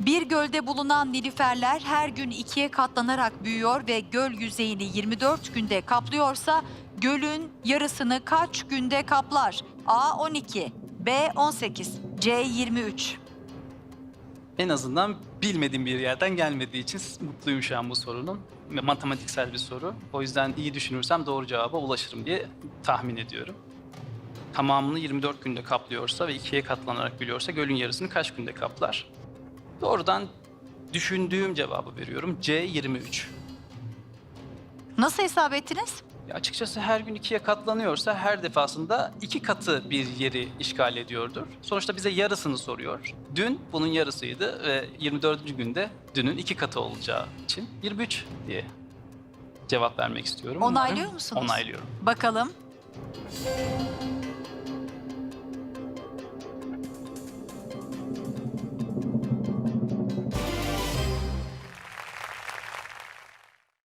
Bir gölde bulunan nilüferler her gün ikiye katlanarak büyüyor ve göl yüzeyini 24 günde kaplıyorsa gölün yarısını kaç günde kaplar? A 12, B 18, C 23. En azından bilmediğim bir yerden gelmediği için mutluyum şu an bu sorunun. Matematiksel bir soru. O yüzden iyi düşünürsem doğru cevaba ulaşırım diye tahmin ediyorum. Tamamını 24 günde kaplıyorsa ve ikiye katlanarak biliyorsa gölün yarısını kaç günde kaplar? Doğrudan düşündüğüm cevabı veriyorum. C 23. Nasıl hesap ettiniz? Ya açıkçası her gün ikiye katlanıyorsa her defasında iki katı bir yeri işgal ediyordur. Sonuçta bize yarısını soruyor. Dün bunun yarısıydı ve 24. günde dünün iki katı olacağı için 23 diye cevap vermek istiyorum. Onaylıyor Umarım musunuz? Onaylıyorum. Bakalım.